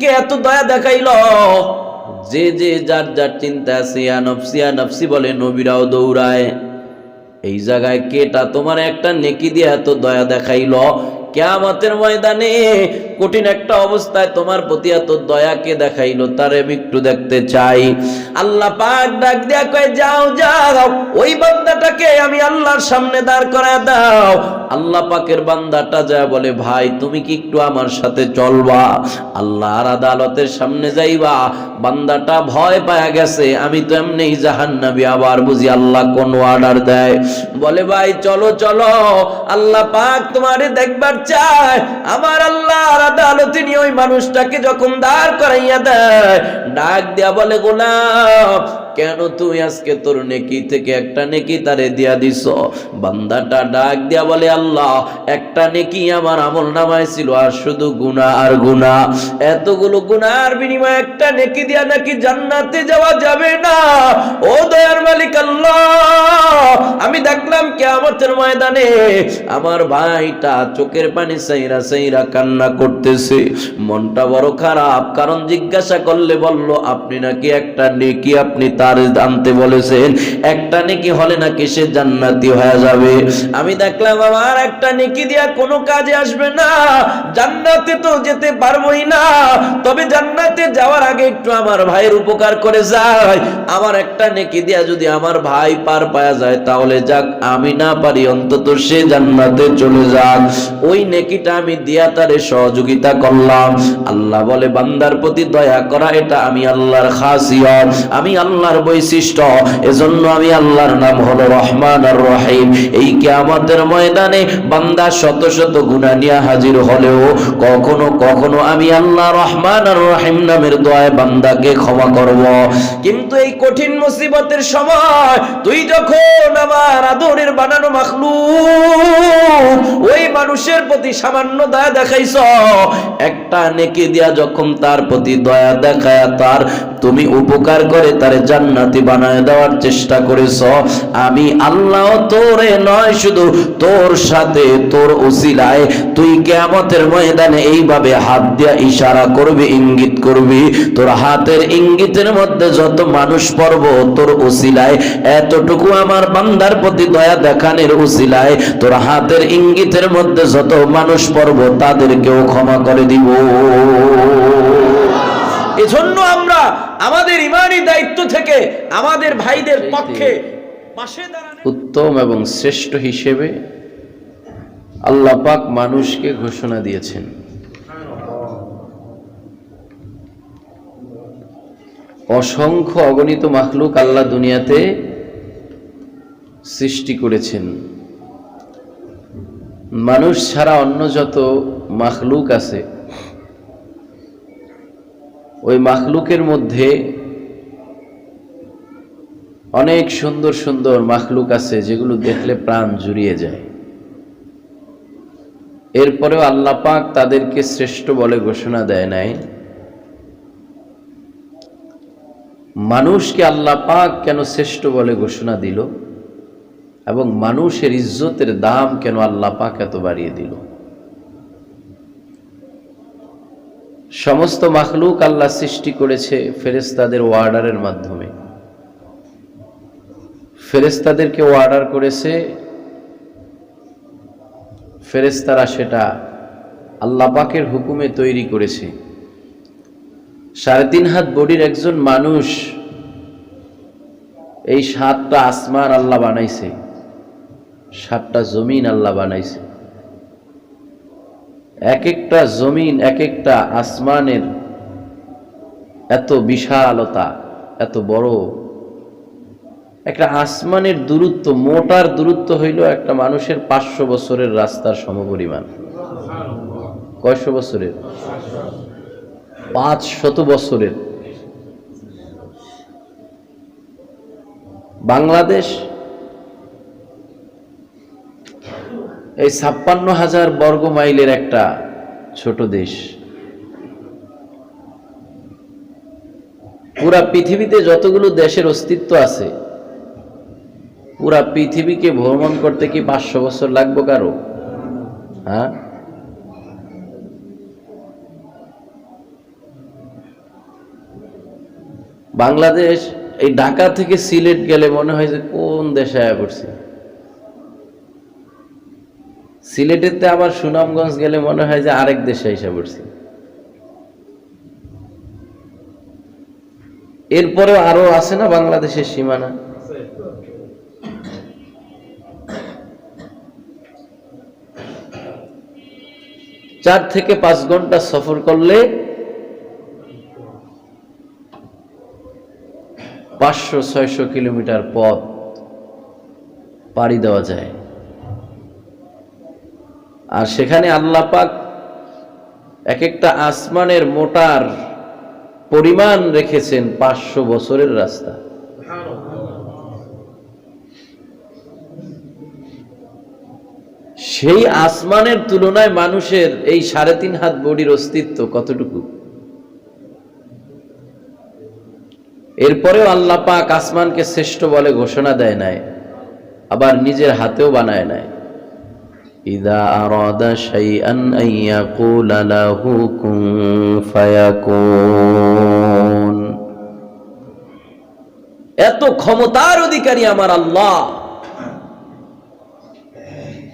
কে এত দয়া দেখাইল? যে যে, যার যার চিন্তা সিয়া নফসিয়া নফসি বলে নবীরাও দৌড়ায়। এই জায়গায় কেটা তোমার একটা নেকি দিয়ে এত দয়া দেখাইল? কেয়ামতের ময়দানে কঠিন একটা অবস্থায় তোমার প্রতি এত দয়াকে দেখাইলো, তার আমি একটু দেখতে চাই। আল্লাহ পাক ডাক দিয়া কয়, যাও যাও, ওই বান্দাটাকে আমি আল্লাহর সামনে দাঁড় করায় দাও। আল্লাহ পাকের বান্দাটা যা বলে, ভাই, তুমি কি একটু আমার সাথে চলবা? আল্লাহর আদালতের সামনে যাইবা। বান্দাটা ভয় পায়া গেছে, আমি তো এমনি জাহান্নাবি আবার বুঝি আল্লাহ কোন অর্ডার দেয়? বলে, ভাই, চলো চলো। আল্লাহ পাক তোমারে দেখবার চায়। আমার আল্লাহর আদালতে নিয়ে ওই মানুষটাকে যখন দাঁড় করাইয়া দেয়, ডাক দেয়া বলে গোলাপ কেন তুমি আজকে তোর নেকি থেকে একটা নেকি তারে দিয়া দিস বান্দাটা ডাক দিয়া বলে, আল্লাহ, একটা নেকি আমার আমল নামায় ছিল আর শুধু গুনাহ আর গুনাহ। এতগুলো গুনার বিনিময়ে একটা নেকি দিয়া নাকি জান্নাতে যাওয়া যাবে না? ও দয়ার মালিক আল্লাহ, আমি দেখলাম কিয়ামতের ময়দানে আমার ভাইটা চোখের পানি সাইরা সাইরা কান্না করতেছে। মনটা বড় খারাপ, কারণ জিজ্ঞাসা করলে বলল, আপনি নাকি একটা নেকি আপনি তার আনতে বলেছেন, একটা নেকি হলে নাকি সে জান্নাতি হয়ে যাবে। আমি দেখলাম, আমার একটা নেকি দিয়া কোনো কাজে আসবে না। জান্নাতে তো যেতে পারবোই না। তবে জান্নাতে যাওয়ার আগে একটু আমার ভাইয়ের উপকার করে যায়। আমার একটা নেকি দিয়া যদি আমার ভাই পার পায়া যায়, তাহলে যাক, আমি না পারি, অন্তত সে জান্নাতে চলে যাক। ওই নেকিটা আমি দিয়া তারে সহযোগিতা করলাম। আল্লাহ বলে, বান্দার প্রতি দয়া করা, এটা আমি আল্লাহর খাসিয়ত। আমি আল্লাহর বৈশিষ্ট্য। এজন্য আমি আল্লাহর নাম হলো রহমান আর রহিম। এই কিয়ামতের ময়দানে বান্দা শত শত গুনাহ নিয়ে হাজির হলেও কখনো কখনো আমি আল্লাহ রহমান আর রহিম নামের দোয়ায় বান্দাকে ক্ষমা করব। কিন্তু এই কঠিন মুসিবতের সময় তুই যখন আমার আদরের বানানো মাখলু ওই মানুষের প্রতি সামান্য দয়া দেখাইছ, একটা নেকি দিয়া যখন তার প্রতি দয়া দেখায় তার তুমি উপকার করে তার জান্নাতি বানায় দেওয়ার চেষ্টা করেছ। আমি আল্লাহ তোরে নয়, শুধু তোর সাথে, তোর উসিলায় তুই কেমতের ময়দানে এইভাবে হাত দিয়া ইশারা করবি, ইঙ্গিত করবি। তোর হাতের ইঙ্গিতের মধ্যে যত মানুষ পর্ব তোর উসিলায় এতটুকু আমার বান্দার প্রতি দয়া দেখানোর উসিলায় তোর হাতের ইঙ্গিতের মধ্যে যত মানুষ পর্ব তাদেরকেও ক্ষমা করে দিব। এজন্য আমরা আমাদের ইমানি দায়িত্ব থেকে আমাদের ভাইদের পক্ষে পাশে উত্তম এবং শ্রেষ্ঠ হিসেবে আল্লাহ পাক মানুষকে ঘোষণা দিয়েছেন। অসংখ্য অগণিত মাখলুক আল্লাহ দুনিয়াতে সৃষ্টি করেছেন। মানুষ ছাড়া অন্য যত মাখলুক আছে ওই মাখলুকের মধ্যে অনেক সুন্দর সুন্দর মাখলুক আছে যেগুলো দেখলে প্রাণ জুড়িয়ে যায়। এরপরেও আল্লাহ পাক তাদেরকে শ্রেষ্ঠ বলে ঘোষণা দেয় নাই। মানুষকে আল্লাহ পাক কেন শ্রেষ্ঠ বলে ঘোষণা দিল? এবং মানুষের ইজ্জতের দাম কেন আল্লাহ পাক এত বাড়িয়ে দিল? সমস্ত মাখলুক আল্লাহ সৃষ্টি করেছে ফেরেস্তাদের ওয়ার্ডারের মাধ্যমে। ফেরেস্তাদেরকে অর্ডার করেছে ফেরেস্তারা সেটা আল্লাহ পাকের হুকুমে তৈরি করেছে। সাড়ে তিন হাত বডির একজন মানুষ এই সাতটা আসমান আল্লাহ বানাইছে, সাতটা জমিন আল্লাহ বানাইছে। এক একটা জমিন এক একটা আসমানের এত বিশালতা, এত বড়। একটা আসমানের দূরত্ব, মোটার দূরত্ব হইল একটা মানুষের পাঁচশো বছরের রাস্তার সমপরিমাণ। কয়শো বছরের? পাঁচ শত বছরের। বাংলাদেশ এই ছাপ্পান্ন হাজার বর্গ মাইলের একটা ছোট দেশ। পুরা পৃথিবীতে যতগুলো দেশের অস্তিত্ব আছে, পুরা পৃথিবীকে ভ্রমণ করতে কি পাঁচশো বছর লাগবে কারও? হ্যাঁ? বাংলাদেশ এই ঢাকা থেকে সিলেট গেলে মনে হয় যে কোন দেশে আয়া পড়ছি? সিলেটেতে আবার সুনামগঞ্জ গেলে মনে হয় যে আরেক দেশে এসে পড়ছি। এরপরেও আরও আছে না বাংলাদেশের সীমানা? চার থেকে পাঁচ ঘণ্টা সফর করলে পাঁচশো, ছয়শো কিলোমিটার পথ পাড়ি দেওয়া যায়। আর সেখানে আল্লাহ পাক এক একটা আসমানের মোটার পরিমাণ রেখেছেন পাঁচশো বছরের রাস্তা। সেই আসমানের তুলনায় মানুষের এই সাড়ে তিন হাত বডির অস্তিত্ব কতটুকু? এরপরেও আল্লাহ পাক আসমানকে শ্রেষ্ঠ বলে ঘোষণা দেয় নাই, আবার নিজের হাতেও বানায় নাই। ইদা আরাদা শাইআন আন ইয়াকুলা লাহু কুন ফায়াকুন এত ক্ষমতার অধিকারী আমার আল্লাহ।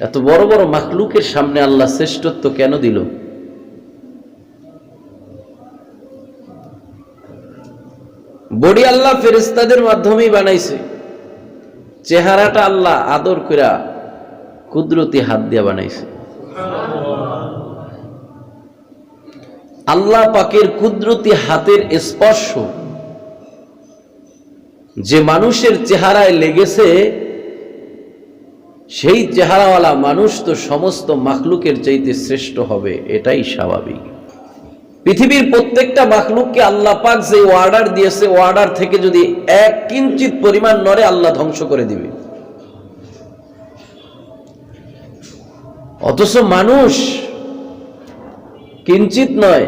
এত বড় বড় মাখলুকের সামনে আল্লাহ শ্রেষ্ঠত্ব কেন দিল? বডি আল্লাহ ফেরেস্তাদের মাধ্যমেই বানাইছে। চেহারাটা আল্লাহ আদর কইরা কুদরতি হাত দিয়া বানাইছে। আল্লাহ পাকের কুদরতি হাতের স্পর্শ যে মানুষের চেহারায় লেগেছে, সেই চেহারাওয়ালা মানুষ তো সমস্ত মাখলুকের চাইতে শ্রেষ্ঠ হবে, এটাই স্বাভাবিক। পৃথিবীর প্রত্যেকটা মাখলুককে আল্লাহ পাক যে অর্ডার দিয়েছে অর্ডার থেকে যদি এক কিঞ্চিত পরিমাণ নড়ে, আল্লাহ ধ্বংস করে দিবে। অথচ মানুষ কিঞ্চিত নয়।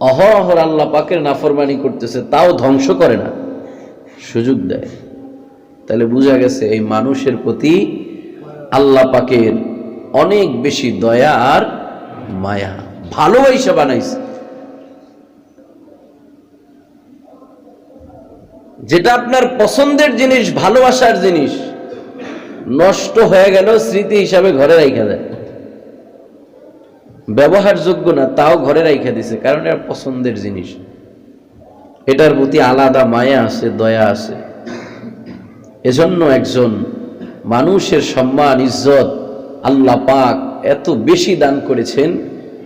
অহরহর আল্লাহ পাকের নাফরমানি করতেছে, তাও ধ্বংস করে না। সুযোগ দেয়। তাহলে বোঝা গেছে এই মানুষের প্রতি আল্লাহ পাকের অনেক বেশি দয়া আর মায়া। ভালোবাসা বানাইছে। যেটা আপনার পছন্দের জিনিস, ভালোবাসার জিনিস নষ্ট হয়ে গেল, স্মৃতি হিসাবে ঘরে রাইখা দেয় ব্যবহারযোগ্য না, তাও ঘরে রাইখা দিছে, কারণ এটা পছন্দের জিনিস। এটার প্রতি আলাদা মায়া আছে, দয়া আছে। এজন্য একজন মানুষের সম্মান, ইজ্জত আল্লাহ পাক এত বেশি দান করেছেন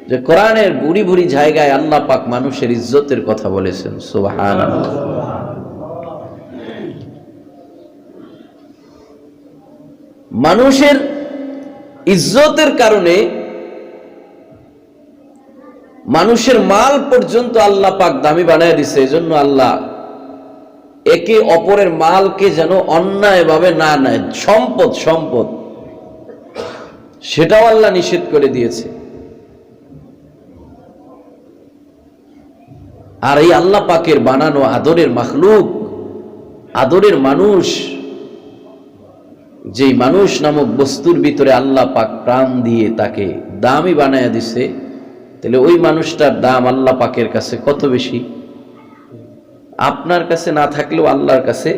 যে কোরআনের বুড়ি বুড়ি জায়গায় আল্লাহ পাক মানুষের ইজ্জতের কথা বলেছেন। সুবাহান মানুষের ইজ্জতের কারণে মানুষের মাল পর্যন্ত আল্লাহ পাক দামি বানায় দিছে, এজন্য আল্লাহ একে অপরের মালকে যেন অন্যায়ভাবে না নেয়। সম্পদ সম্পদ। সেটাও আল্লাহ নিষেধ করে দিয়েছে। আর এই আল্লাহ পাকের বানানো আদরের মাখলুক, আদরের মানুষ যেই মানুষ নামক বস্তুর ভিতরে আল্লাহ পাক প্রাণ দিয়ে তাকে দামি বানায়া দিছে, তাহলে ওই মানুষটার দাম আল্লাহ পাকের কাছে কত বেশি? আপনার কাছে না থাকলেও আল্লাহর কাছে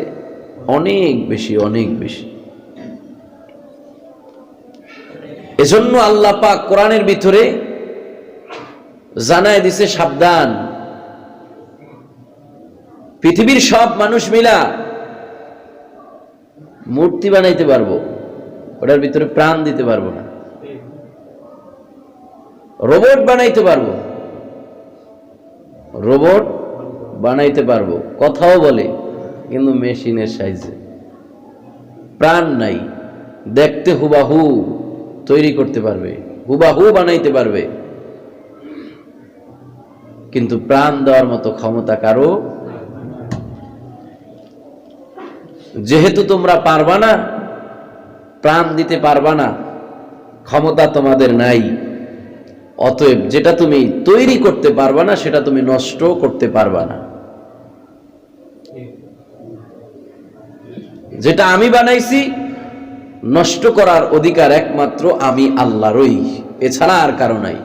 অনেক বেশি অনেক বেশি। এজন্য আল্লাহ পাক কোরআনের ভিতরে জানায় দিছে সাবধান। পৃথিবীর সব মানুষ মিলা মূর্তি বানাইতে পারব, ওটার ভিতরে প্রাণ দিতে পারব না। রোবট বানাইতে পারব। রোবট বানাইতে পারব, কথাও বলে, কিন্তু মেশিনের সাইজে। প্রাণ নাই, দেখতে হুবাহু তৈরি করতে পারবে, হুবাহু বানাইতে পারবে। কিন্তু প্রাণ দেওয়ার মতো ক্ষমতা কারও যেহেতু তোমরা পারবা না, প্রাণ দিতে পারবা না, ক্ষমতা তোমাদের নাই। অতএব যেটা তুমি তৈরি করতে পারবা না, সেটা তুমি নষ্ট করতে পারবা না। যেটা আমি বানাইছি, নষ্ট করার অধিকার একমাত্র আমি আল্লাহরই। এছাড়া আর কারও নাই।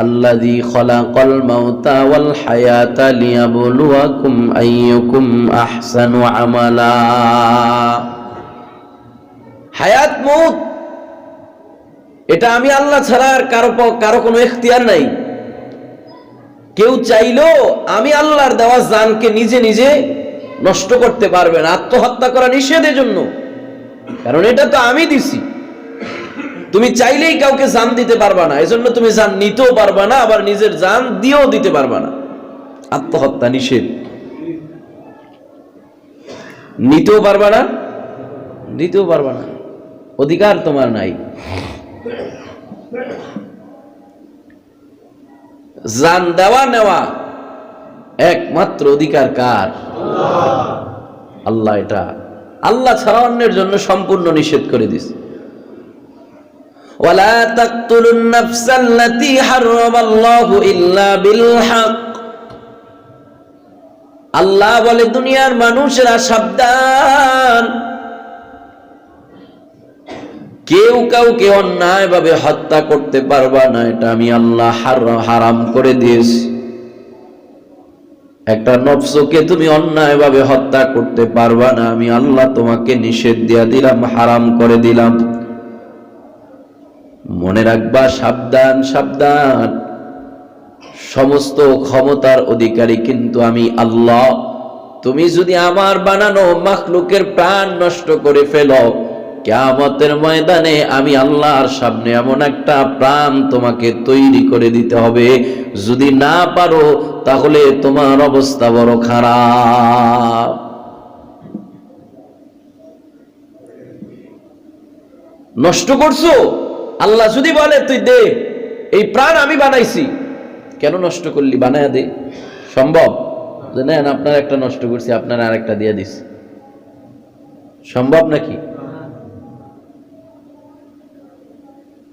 الذي خلق الموت والحياة ليبلوكم أيكم أحسن عملا হায়াত মৌত এটা আমি আল্লাহ ছাড়া আর কারো প- কারো কোনো এখতিয়ার নাই কেউ চাইলেও আমি আল্লাহর দেওয়া জানকে নিজে নিজে নষ্ট করতে পারবে না আত্মহত্যা করা নিষেধের জন্য কারণ এটা তো আমি দিছি তুমি চাইলেই কাউকে জান দিতে পারবা না, এজন্য তুমি জান নিতেও পারবা না, আবার নিজের জান দিয়েও দিতে পারবা না। আত্মহত্যা নিষেধ। নিতেও পারবা না, দিতেও পারবা না। অধিকার তোমার নাই। জান দেওয়া নেওয়া একমাত্র অধিকার কার? আল্লাহ। এটা। আল্লাহ ছাড়া অন্যের জন্য সম্পূর্ণ নিষেধ করে দিস ওয়ালা তাকতুলুন নাফসাল্লাতী হারামাল্লাহু ইল্লা বিল হক আল্লাহ বলে, দুনিয়ার মানুষেরা সাবধান। কেউ কাউকে অন্যায় ভাবে হত্যা করতে পারবা না, এটা আমি আল্লাহ হারাম করে দিয়েছি। একটা নফসকে তুমি অন্যায় ভাবে হত্যা করতে পারবা না, আমি আল্লাহ তোমাকে নিষেধ দিয়া দিলাম, হারাম করে দিলাম। মনে রাখবা, সাবধান সাবধান। সমস্ত ক্ষমতার অধিকারী কিন্তু আমি আল্লাহ। তুমি যদি আমার বানানো মাখলুকের প্রাণ নষ্ট করে ফেলো, কেয়ামতের ময়দানে আমি আল্লাহর সামনে এমন একটা প্রাণ তোমাকে তৈরি করে দিতে হবে। যদি না পারো, তাহলে তোমার অবস্থা বড় খারাপ। নষ্ট করছ? আল্লাহ যদি বলে, তুই দে, এই প্রাণ আমি বানাইছি। কেন নষ্ট করলি? বানায় দে। সম্ভব? নেন, আপনার একটা নষ্ট করছি, আপনার আরেকটা দিয়ে দিস সম্ভব নাকি?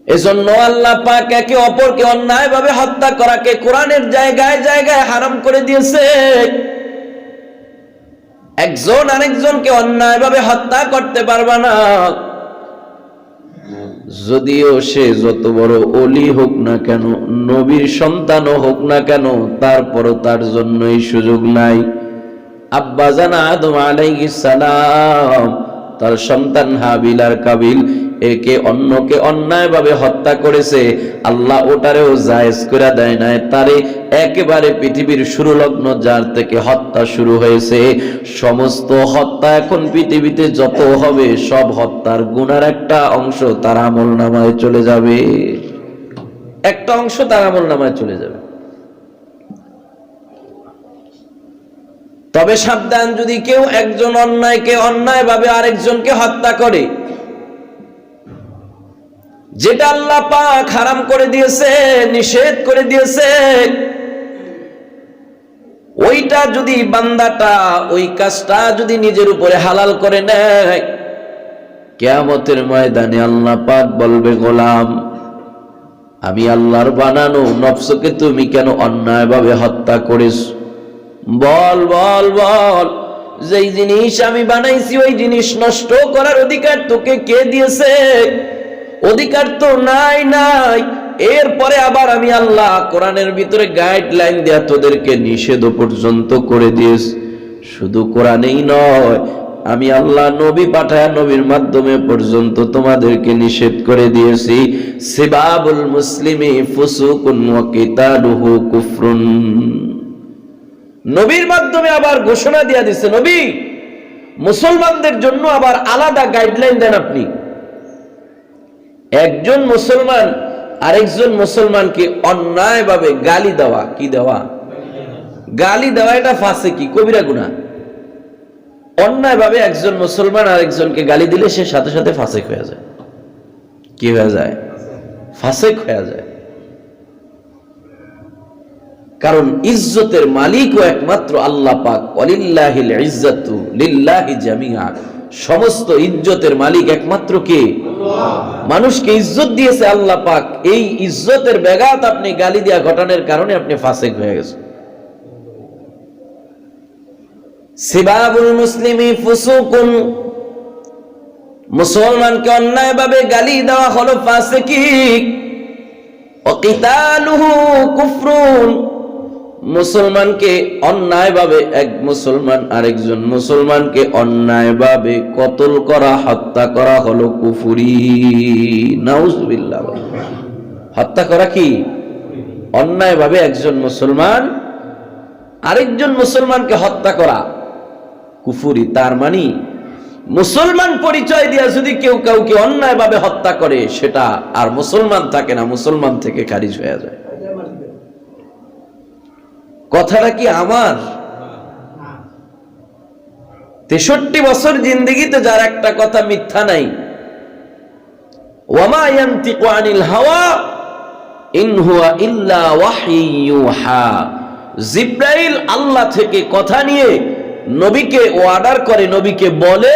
এজন্য আল্লাহ পাক একে অপরকে অন্যায় ভাবে হত্যা করাকে কোরআনের জায়গায় জায়গায় হারাম করে দিয়েছে। একজন আরেকজনকে অন্যায় ভাবে হত্যা করতে পারবে না। যদিও সে যত বড় অলি হোক না কেন, নবীর সন্তানও হোক না কেন, তারপরও তার জন্য এই সুযোগ নাই। আব্বা জানা আলাইহিস সালাম তার সন্তান হাবিল আর কাবিল একে অন্যকে অন্যায়ভাবে হত্যা করেছে। আল্লাহ ওটারেও জায়েজ করে দেয় নাই। তারে একেবারে পৃথিবীর শুরু লগ্ন যার থেকে হত্যা শুরু হয়েছে। সমস্ত হত্যা এখন পৃথিবীতে যত হবে, সব হত্যার গুণার একটা অংশ তার আমল নামায় চলে যাবে। একটা অংশ তার আমল নামায় চলে যাবে। তবে সাবধান, যদি কেউ একজন অন্যায়কে অন্যায়ভাবে আরেকজনকে হত্যা করে, যেটা আল্লাহ পাক হারাম করে দিয়েছে, নিষেধ করে দিয়েছে, ওইটা যদি বান্দাটা ওই কাজটা যদি নিজের উপরে হালাল করে নেয়, কেয়ামতের ময়দানে আল্লাহ পাক বলবে, গোলাম, আমি আল্লাহর বানানো নফসকে তুমি কেন অন্যায়ভাবে হত্যা করেছ? বল বল বল। যেই জিনিস আমি বানাইছি, ওই জিনিস নষ্ট করার অধিকার তোকে কে দিয়েছে? অধিকার তো নাই নাই। এরপরে আবার আমি আল্লাহ কোরআনের ভিতরে গাইডলাইন দেয়া তোদেরকে নিষেধ পর্যন্ত করে দিয়েছি। শুধু কোরআনেই নয়, আমি আল্লাহ নবী পাঠায় নবীর মাধ্যমে পর্যন্ত তোমাদেরকে নিষেধ করে দিয়েছি। সিবাবুল মুসলিমি ফুসুকুন ওয়া কুফরুন। নবীর মাধ্যমে আবার ঘোষণা দিয়া দিছে, নবী, মুসলমানদের জন্য আবার আলাদা গাইডলাইন দেন আপনি। একজন মুসলমান আরেকজন মুসলমানকে অন্যায়ভাবে গালি দেওয়া, কি দেওয়া? গালি দেওয়া, এটা ফাঁসে কি? কবিরা গুণা অন্যায়ভাবে একজন মুসলমান আরেকজনকে গালি দিলে সে সাথে সাথে ফাঁসেক হয়ে যায়। কি হয়ে যায়? ফাঁসেক হয়ে যায়। কারণ ইজ্জতের মালিকও একমাত্র আল্লাহ পাক। অলিল্লাহিল ইজ্জাতু লিল্লাহি জামিআ। সমস্ত ইজ্জতের মালিক একমাত্র কে? মানুষকে ইজ্জত দিয়েছে আল্লাহ পাক। এই ইজ্জতের ব্যাঘাত আপনি গালি দেওয়া ঘটনার কারণে আপনি ফাসেক হয়ে গেছেন। সিবাবুল মুসলিমি ফুসুকুন। মুসলমানকে অন্যায়ভাবে গালি দেওয়া হলো ফাসেকি। অকিতালুহু কুফরুন। মুসলমানকে অন্যায়ভাবে এক মুসলমান আরেকজন মুসলমানকে অন্যায়ভাবে কতল করা, হত্যা করা হলো কুফুরি। নাউজুবিল্লাহ। হত্যা করা কি? অন্যায়ভাবে একজন মুসলমান আরেকজন মুসলমানকে হত্যা করা। কুফুরি তার মানে মুসলমান পরিচয় দিয়া যদি কেউ কাউকে অন্যায়ভাবে হত্যা করে, সেটা আর মুসলমান থাকে না, মুসলমান থেকে খারিজ হয়ে যায়। কথাটা কি আমার? তেষট্টি বছর জিন্দিগিতে যার একটা কথা মিথ্যা নাই। হাওয়া জিব্রাইল আল্লাহ থেকে কথা নিয়ে নবীকে অর্ডার করে, নবীকে বলে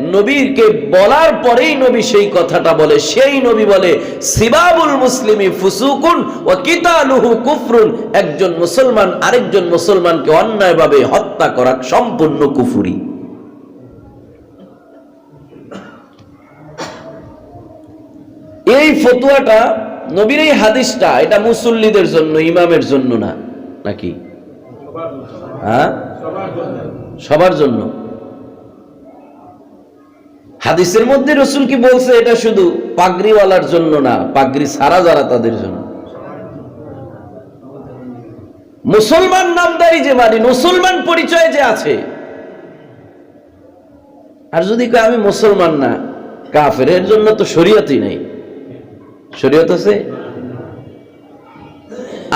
নবীকে বলার পরেই নবী সেই কথাটা বলে। সেই নবী বলে, সিবাবুল মুসলিমি ফুসুকুন ও কিতালুহু কুফরুন। একজন মুসলমান আরেকজন মুসলমানকে অন্যায়ভাবে হত্যা করা সম্পূর্ণ কুফুরি। এই ফতুয়াটা নবীর এই হাদিসটা, এটা মুসল্লিদের জন্য, ইমামের জন্য না, নাকি? হ্যাঁ? সবার জন্য। হাদিসের মধ্যে রসুল কি বলছে, এটা শুধু পাগড়িওয়ালার জন্য না, পাগড়ি সারা যারা তাদের জন্য। মুসলমান নামদারি যে মানি মুসলমান পরিচয় যে আছে। আর যদি আমি মুসলমান না, কাফের, এর জন্য তো শরীয়তই নাই। শরীয়ত আছে?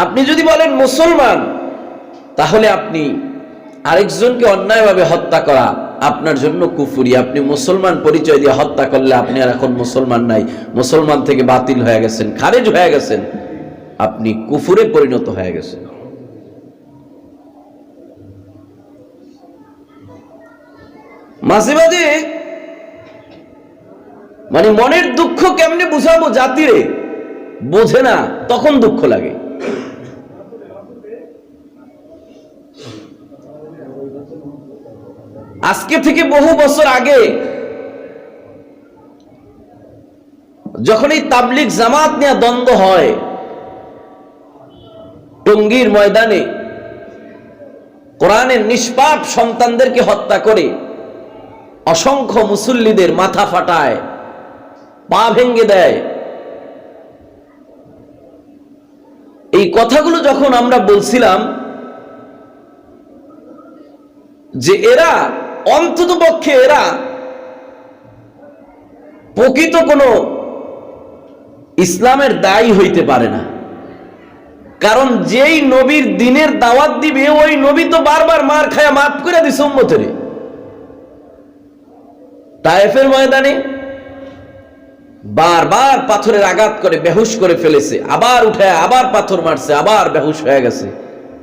আপনি যদি বলেন মুসলমান, তাহলে আপনি আরেকজনকে অন্যায়ভাবে হত্যা করা আপনার জন্য কুফুরি। আপনি মুসলমান, পরিচয় দিয়ে হত্যা করলে আপনি আর এখন মুসলমান নাই। মুসলমান থেকে বাতিল হয়ে গেছেন, খারেজ হয়ে গেছেন। আপনি কুফুরে পরিণত হয়ে গেছেন। মাঝে মাঝে মানে মনের দুঃখ কেমনে বুঝাবো জাতিরে? বোঝে না, তখন দুঃখ লাগে। আজকে থেকে বহু বছর আগে যখন এই তাবলিক জামাত নিয়ে দ্বন্দ্ব হয়, টঙ্গীর ময়দানে কোরআনের নিষ্পাপ সন্তানদেরকে হত্যা করে অসংখ্য মুসল্লিদের মাথা ফাটায়, পা ভেঙ্গে দেয়। এই কথাগুলো যখন আমরা বলছিলাম যে এরা অন্তত পক্ষে এরা প্রকৃত কোনো ইসলামের দায়ী হইতে পারে না। কারণ যেই নবীর দিনের দাওয়াত দিবে, ওই নবী তো বারবার মার খায়া মাফ করে দিছে উম্মতের। তায়েফের ময়দানে বারবার পাথরের আঘাত করে, বেহুশ করে ফেলেছে, আবার উঠে আবার পাথর মারছে, আবার বেহুশ হয়ে গেছে।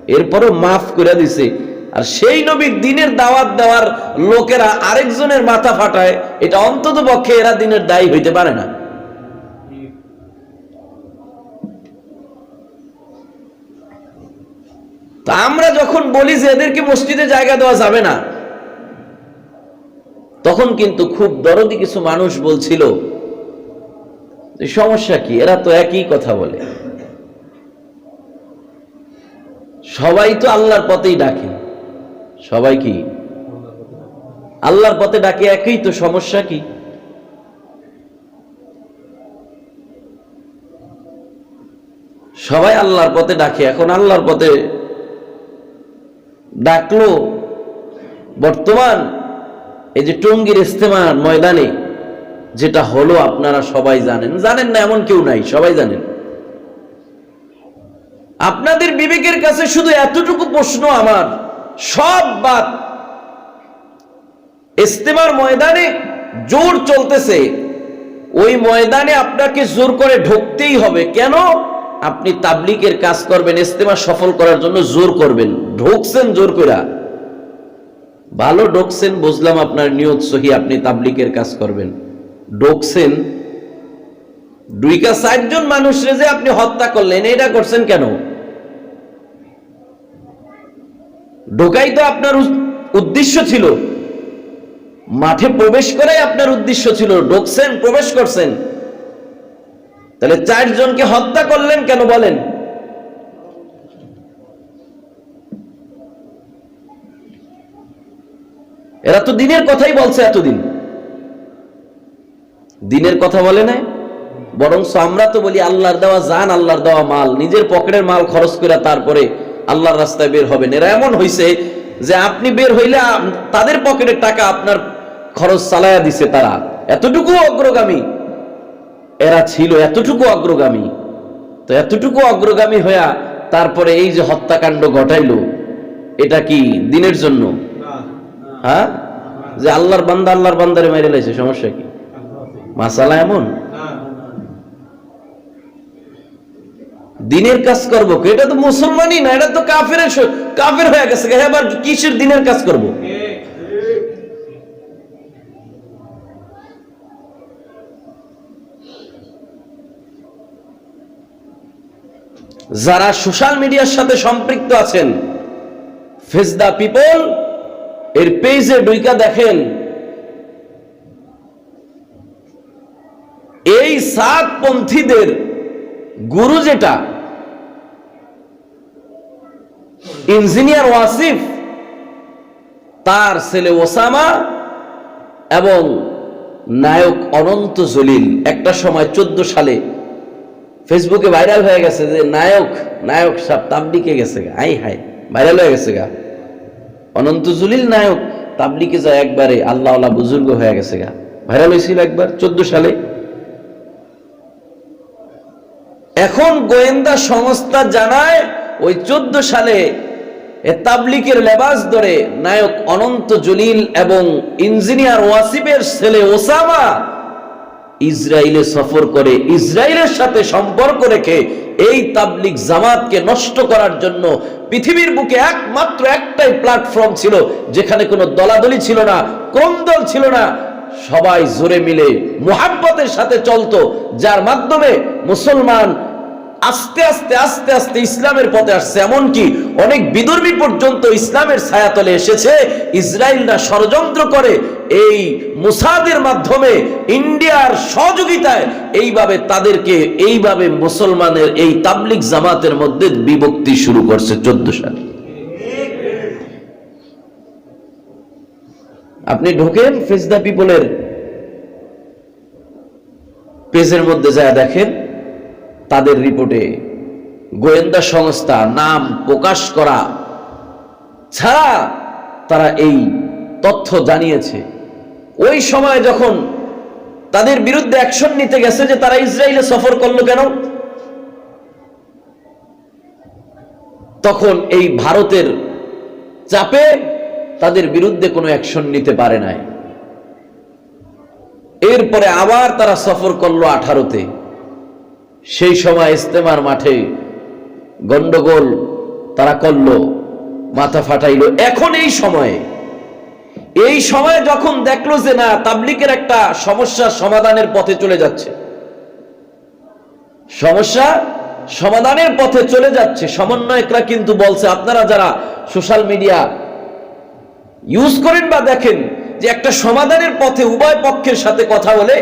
এরপরও মাফ করে দিছে। আর সেই নবীর দিনের দাওয়াত দেওয়ার লোকেরা আরেকজনের মাথা ফাটায়, এটা অন্তত পক্ষে এরা দিনের দায়ী হইতে পারে না। তা আমরা যখন বলি যে এদেরকে মসজিদে জায়গা দেওয়া যাবে না, তখন কিন্তু খুব দরদি কিছু মানুষ বলছিল সমস্যা কি? এরা তো একই কথা বলে। সবাই তো আল্লাহর পথেই ডাকে। সবাই কি? আল্লাহর পথে ডাকে একই তো সমস্যা কি? সবাই আল্লাহর পথে ডাকে, এখন আল্লাহর পথে ডাকলো। বর্তমান এই যে টঙ্গীর ইস্তেমার ময়দানে যেটা হলো, আপনারা সবাই জানেন। জানেন না এমন কেউ নাই, সবাই জানেন। আপনাদের বিবেকের কাছে শুধু এতটুকু প্রশ্ন আমার। সব বাদ। ইস্তেমার ময়দানে জোর চলতেছে। ওই ময়দানে আপনাকে জোর করে ঢুকতেই হবে। কেন? আপনি তাবলিকের কাজ করবেন, ইস্তেমা সফল করার জন্য জোর করবেন। ঢুকছেন জোর করে ভালো ঢুকছেন, বুঝলাম আপনার নিয়ত সহি, আপনি তাবলিকের কাজ করবেন। ঢুকছেন দুইকা ষাটজন মানুষরে যে আপনি হত্যা করলেন, এটা করছেন কেন? ঢোকাই তো আপনার উদ্দেশ্য ছিল। মাঠে প্রবেশ করাই আপনার উদ্দেশ্য ছিল। ঢুকছেন, প্রবেশ করছেন। তাহলে চারজনকে হত্যা করলেন কেন বলেন? এরা তো দিনের কথাই বলছে এতদিন। দিনের কথা বলে না বরং আমরা তো বলি আল্লাহর দেওয়া জান, আল্লাহর দেওয়া মাল, নিজের পকেটের মাল খরচ করে তারপরে আল্লাহর রাস্তায় বের হবেন। এরা এমন হইছে যে আপনি বের হইলে তাদের পকেটের টাকা আপনার খরচ চালায়া দিছে তারা। এতটুকু অগ্রগামী। এরা ছিল এতটুকু অগ্রগামী। তো এতটুকু অগ্রগামী হইয়া তারপরে এই যে হত্যাকাণ্ড ঘটাইলো, এটা কি দিনের জন্য? হ্যাঁ? যে আল্লাহর বান্দা আল্লাহর বান্দারে মেরে লাইছে, সমস্যা কি? মাসালা এমন? দিনের কাজ করব? এটা তো মুসলমানই না, এটা তো কাফের কাফের হয়ে গেছে আবার কিসের দিনের কাজ করব যারা সোশ্যাল মিডিয়ার সাথে সম্পৃক্ত আছেন ফেস দা পিপল এর পেজে ডুইকা দেখেন, এই সাত পন্থীদের গুরু যেটা, ইঞ্জিনিয়ার ওয়াসিফ, তার ছেলে ওসামা এবং নায়ক অনন্ত জলিল। একটা সময় চোদ্দ সালে ফেসবুকে ভাইরাল হয়ে গেছে যে নায়ক নায়ক সাহেব তাবলিকে গেছে আই হাই ভাইরাল হয়ে গেছে গা। অনন্ত জলিল নায়ক তাবলিকে যায় একবারে আল্লাহ আল্লাহ বুজুর্গ হয়ে গেছে গা। ভাইরাল হয়েছিল একবার চোদ্দ সালে। এখন গোয়েন্দা সংস্থা জানায় ওই চোদ্দ সালে তাবলিকের লেবাস ধরে নায়ক অনন্ত জলিল এবং ইঞ্জিনিয়ার ওয়াসিফের ছেলে ওসামা ইসরায়েলে সফর করে ইসরায়েলের সাথে সম্পর্ক রেখে এই তাবলিক জামাতকে নষ্ট করার জন্য পৃথিবীর বুকে একমাত্র একটাই প্ল্যাটফর্ম ছিল, যেখানে কোনো দলাদলি ছিল না ক্রমদল ছিল না সবাই জোরে মিলে মোহাব্বতের সাথে চলতো, যার মাধ্যমে মুসলমান আস্তে আস্তে আস্তে আস্তে ইসলামের পথে আসছে। এমনকি অনেক বিদর্মী পর্যন্ত ইসলামের ছায়াতলে এসেছে। ইসরায়েলরা ষড়যন্ত্র করে এই মুসাদের মাধ্যমে ইন্ডিয়ার সহযোগিতায় এইভাবে তাদেরকে, এইভাবে মুসলমানের এই তাবলিক জামাতের মধ্যে বিভক্তি শুরু করছে চোদ্দ সালে। আপনি ঢোকেন ফেস দ্য পিপলের পেজের মধ্যে যা দেখেন, তাদের রিপোর্টে গোয়েন্দা সংস্থা নাম প্রকাশ করা ছাড়া তারা এই তথ্য জানিয়েছে। ওই সময় যখন তাদের বিরুদ্ধে অ্যাকশন নিতে গেছে যে তারা ইসরায়েলে সফর করল কেন, তখন এই ভারতের চাপে তাদের বিরুদ্ধে কোনো অ্যাকশন নিতে পারে নাই। এরপরে আবার তারা সফর করল আঠারোতে। সেই সময় ইস্তেমার মাঠে গন্ডগোল তারা করল, মাথা ফাটাইলো। এখন এই সময়ে এই সময়ে যখন দেখল যে না তাবলিকের একটা সমস্যা সমাধানের পথে চলে যাচ্ছে। সমস্যা সমাধানের পথে চলে যাচ্ছে। সমন্বয়করা কিন্তু বলছে, আপনারা যারা সোশ্যাল মিডিয়া ইউজ করেন বা দেখেন যে একটা সমাধানের পথে উভয় পক্ষের সাথে কথা বলে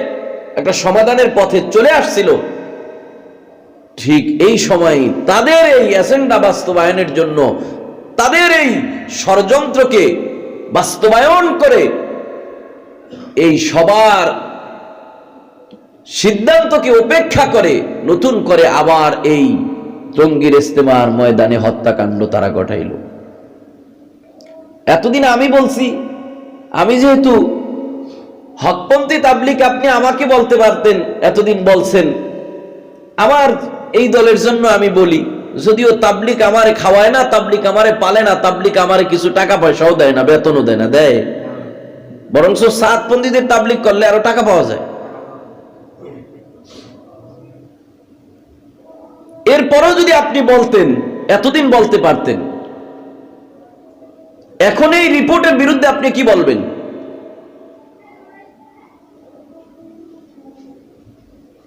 একটা সমাধানের পথে চলে আসছিল। ঠিক এই সময় তাদের এই এজেন্ডা বাস্তবায়নের জন্য তাদের এই ষড়যন্ত্রকে বাস্তবায়ন করে এই সবার সিদ্ধান্তকে উপেক্ষা করে নতুন করে আবার এই টঙ্গীর ইস্তেমার ময়দানে হত্যাকাণ্ড তারা ঘটাইল। এতদিন আমি বলছি, আমি যেহেতু হকপন্থী তাবলিক, আপনি আমাকে বলতে পারতেন, এতদিন বলছেন। আমার এই দলের জন্য আমি বলি, যদিও তাবলিক আমারে খাওয়ায় না, তাবলিক আমারে পালে না, তাবলিক আমারে কিছু টাকা পয়সাও দেয় না, বেতনও দেয় না, দেয়। বরং সাতপন্থীদের তাবলিক করলে আরও টাকা পাওয়া যায়। এরপরেও যদি আপনি বলতেন, এতদিন বলতে পারতেন এখন এই রিপোর্টের বিরুদ্ধে আপনি কি বলবেন?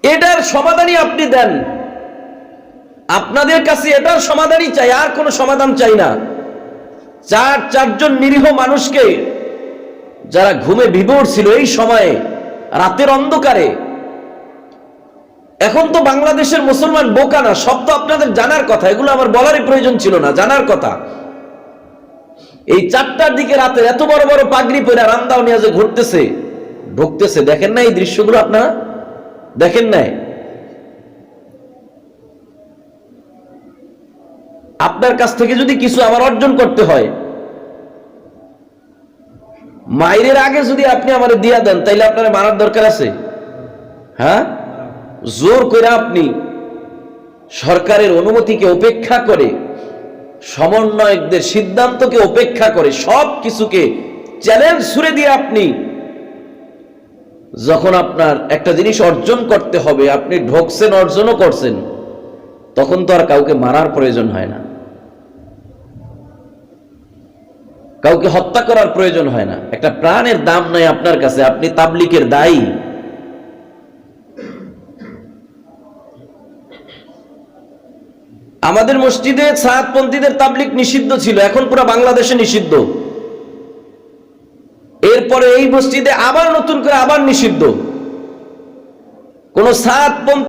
এটার সমাধানই আপনি দেন। আপনাদের কাছে এটার সমাধানই চাই, আর কোনো সমাধান চাই না। চার, চারজন নিরীহ মানুষকে যারা ঘুমে বিভোর ছিল এই সময়ে, রাতের অন্ধকারে, এখন তো বাংলাদেশের মুসলমান বোকা না, সব তো আপনাদের জানার কথা, এগুলো আমার বলারই প্রয়োজন ছিল না, জানার কথা। এই চারটার দিকে রাতে এত বড় বড় পাগড়ি পরে রামদাও নিয়ে যে ঘুরতেছে, ঢুকতেছে, দেখেন না এই দৃশ্যগুলো আপনারা? দেখেন নাই? আপনার কাছ থেকে যদি কিছু আবার অর্জন করতে হয় মায়ের আগে যদি আপনি আমার দিয়া দেন, তাইলে আপনার মারার দরকার আছে? হ্যাঁ? জোর করে আপনি সরকারের অনুমতিকে উপেক্ষা করে সমন্বয়কদের সিদ্ধান্তকে উপেক্ষা করে সব কিছুকে চ্যালেঞ্জ ছুড়ে দিয়ে আপনি যখন আপনার একটা জিনিস অর্জন করতে হবে, আপনি ঢোকছেন, অর্জনও করছেন, তখন তো আর কাউকে মারার প্রয়োজন হয় না। কাউকে হত্যা করার প্রয়োজন হয় না। একটা প্রাণের দাম নাই আপনার কাছে, আপনি তাবলিকের দায়ী। আমাদের মসজিদে সাহাতপন্থীদের তাবলিক নিষিদ্ধ ছিল, এখন পুরো বাংলাদেশে নিষিদ্ধ। এরপরে এই মসজিদে আবার নতুন করে আবার নিষিদ্ধ। কোন সাতপন্থী